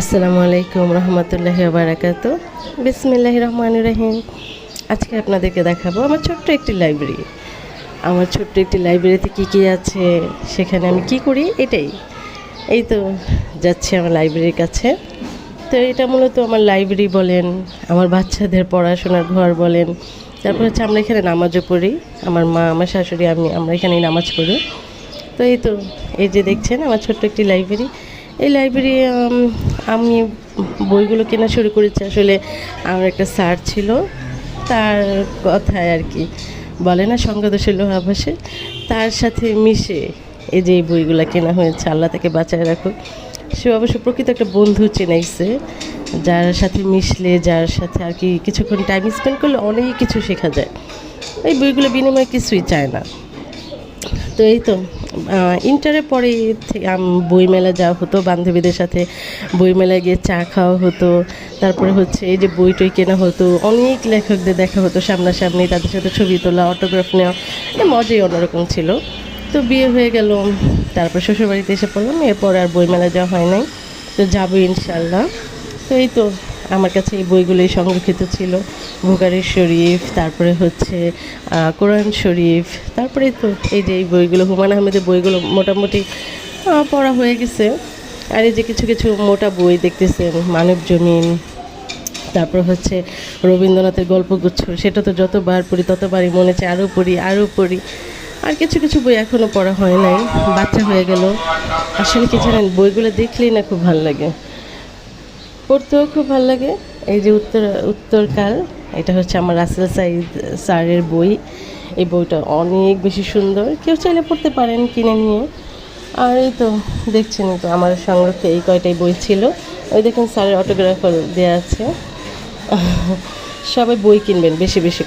আসসালামু আলাইকুম রহমতুল্লাহি বারাকাত। বিসমিল্লাহ রহমান রহিম। আজকে আপনাদেরকে দেখাবো আমার ছোট্ট একটি লাইব্রেরি। আমার ছোট্ট একটি লাইব্রেরিতে কী কী আছে, সেখানে আমি কি করি, এটাই। এই তো যাচ্ছি আমার লাইব্রেরির কাছে। তো এটা মূলত আমার লাইব্রেরি বলেন, আমার বাচ্চাদের পড়াশোনার ঘর বলেন। তারপর হচ্ছে আমরা এখানে নামাজও পড়ি। আমার মা, আমার শাশুড়ি, আমি, আমরা এখানেই নামাজ পড়ি। তো এই তো, এই যে দেখছেন আমার ছোট্ট একটি লাইব্রেরি। এই লাইব্রেরি আমি বইগুলো কেনা শুরু করেছি। আসলে আমার একটা স্যার ছিল, তার কথায় আর কি বলে না সঙ্গদোষের লোহাভাসে। তার সাথে মিশে এই যে এই বইগুলো কেনা হয়েছে, আল্লাহ তাকে বাঁচায় রাখুক। সে অবশ্য প্রকৃত একটা বন্ধু চেনাইছে, যার সাথে মিশলে, যার সাথে আর কি কিছুক্ষণ টাইম স্পেন্ড করলে অনেক কিছু শেখা যায়। এই বইগুলো বিনিময়ে কিছুই চায় না। তো এই তো। ইন্টারের পরে বইমেলা যাওয়া হতো, বান্ধবীদের সাথে বইমেলায় গিয়ে চা খাওয়া হতো, তারপরে হচ্ছে এই যে বই টই কেনা হতো, অনেক লেখকদের দেখা হতো সামনাসামনি, তাদের সাথে ছবি তোলা অটোগ্রাফ নেওয়া মজাই অন্যরকম ছিল। তো বিয়ে হয়ে গেল, তারপর শ্বশুরবাড়িতে এসে পড়লাম, এরপর আর বইমেলা যাওয়া হয় নাই। তো যাব ইনশাল্লাহ। তো এই তো আমার কাছে এই বইগুলোই সংরক্ষিত ছিল। বুকারি শরীফ, তারপরে হচ্ছে কোরআন শরীফ, তারপরে তো এই যে এই বইগুলো, হুমায়ুন আহমেদের বইগুলো মোটামুটি পড়া হয়ে গেছে। আর এই যে কিছু কিছু মোটা বই দেখতেছেন, মানব জমিন, তারপর হচ্ছে রবীন্দ্রনাথের গল্পগুচ্ছ, সেটা তো যতবার পড়ি, ততবারই মনে চায়, আরও পড়ি আরও পড়ি। আর কিছু কিছু বই এখনও পড়া হয় নাই, বাচ্চা হয়ে গেল। আসলে কি জানেন, বইগুলো দেখলেই না খুব ভালো লাগে। পড়তেও খুব ভালো লাগে। এই যে উত্তর, উত্তরকাল, এটা হচ্ছে আমার রাসেল সাইদ স্যারের বই। এই বইটা অনেক বেশি সুন্দর। কেউ চাইলে পড়তে পারেন কিনে নিয়ে। আর এই তো দেখছেন তো আমার সংরক্ষে এই কয়টাই বই ছিল। ওই দেখুন স্যারের অটোগ্রাফার দেওয়া আছে। সবাই বই কিনবেন, বেশি বেশি করে।